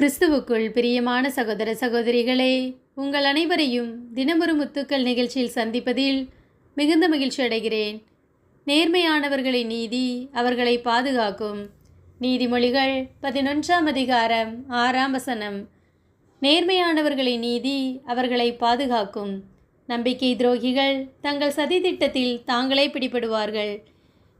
கிறிஸ்துவுக்குள் பிரியமான சகோதர சகோதரிகளே உங்கள் அனைவரையும் தினமொரு முத்துக்கள் நிகழ்ச்சியில் சந்திப்பதில் மிகுந்த மகிழ்ச்சி அடைகிறேன். நேர்மையானவர்களின் நீதி அவர்களை பாதுகாக்கும். நீதிமொழிகள் பதினொன்றாம் அதிகாரம் ஆறாம் வசனம். நேர்மையானவர்களின் நீதி அவர்களை பாதுகாக்கும். நம்பிக்கை துரோகிகள் தங்கள் சதித்திட்டத்தில் தாங்களே பிடிபடுவார்கள்.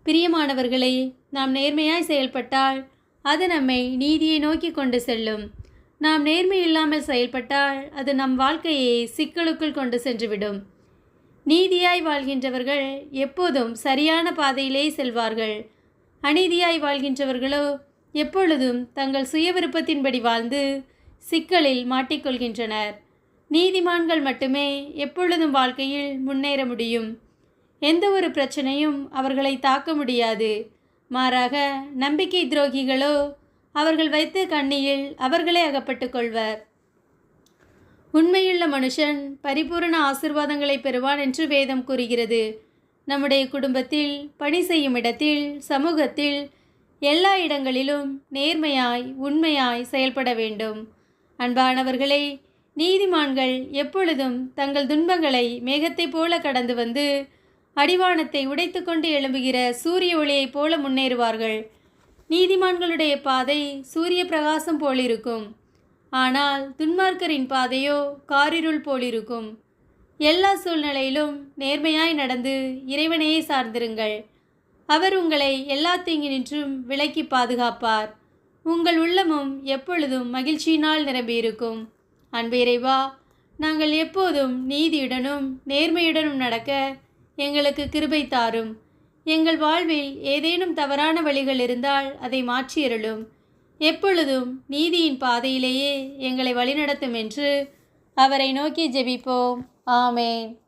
பிரியமானவர்களே நாம் நேர்மையாய் செயல்பட்டால் அது நம்மை நீதியை நோக்கி கொண்டு செல்லும். நாம் நேர்மை இல்லாமல் செயல்பட்டால் அது நம் வாழ்க்கையை சிக்கலுக்குள் கொண்டு சென்றுவிடும். நீதியாய் வாழ்கின்றவர்கள் எப்போதும் சரியான பாதையிலே செல்வார்கள். அநீதியாய் வாழ்கின்றவர்களோ எப்பொழுதும் தங்கள் சுய விருப்பத்தின்படி வாழ்ந்து சிக்கலில் மாட்டிக்கொள்கின்றனர். நீதிமான்கள் மட்டுமே எப்பொழுதும் வாழ்க்கையில் முன்னேற முடியும். எந்த ஒரு பிரச்சனையும் அவர்களை தாக்க முடியாது. மாறாக நம்பிக்கை துரோகிகளோ அவர்கள் வைத்த கண்ணியில் அவர்களே அகப்பட்டு கொள்வர். உண்மையுள்ள மனுஷன் பரிபூரண ஆசிர்வாதங்களை பெறுவான் என்று வேதம் கூறுகிறது. நம்முடைய குடும்பத்தில் பணி செய்யும் இடத்தில் சமூகத்தில் எல்லா இடங்களிலும் நேர்மையாய் உண்மையாய் செயல்பட வேண்டும். அன்பானவர்களே நீதிமான்கள் எப்பொழுதும் தங்கள் துன்பங்களை மேகத்தைப் போல கடந்து வந்து அடிவானத்தை உடைத்துக்கொண்டு எழும்புகிற சூரிய ஒளியைப் போல முன்னேறுவார்கள். நீதிமான்களுடைய பாதை சூரிய பிரகாசம் போலிருக்கும். ஆனால் துன்மார்க்கரின் பாதையோ காரிருள் போலிருக்கும். எல்லா சூழ்நிலையிலும் நேர்மையாய் நடந்து இறைவனையே சார்ந்திருங்கள். அவர் உங்களை எல்லா தீங்கினின்றும் விலக்கி பாதுகாப்பார். உங்கள் உள்ளமும் எப்பொழுதும் மகிழ்ச்சியினால் நிரம்பியிருக்கும். அன்பு இறைவா நாங்கள் எப்போதும் நீதியுடனும் நேர்மையுடனும் நடக்க எங்களுக்கு கிருபை தாரும். எங்கள் வாழ்வில் ஏதேனும் தவறான வழிகள் இருந்தால் அதை மாற்றியருளும் எப்பொழுதும் நீதியின் பாதையிலேயே எங்களை வழிநடத்தும் என்று அவரை நோக்கி ஜெபிப்போம். ஆமேன்.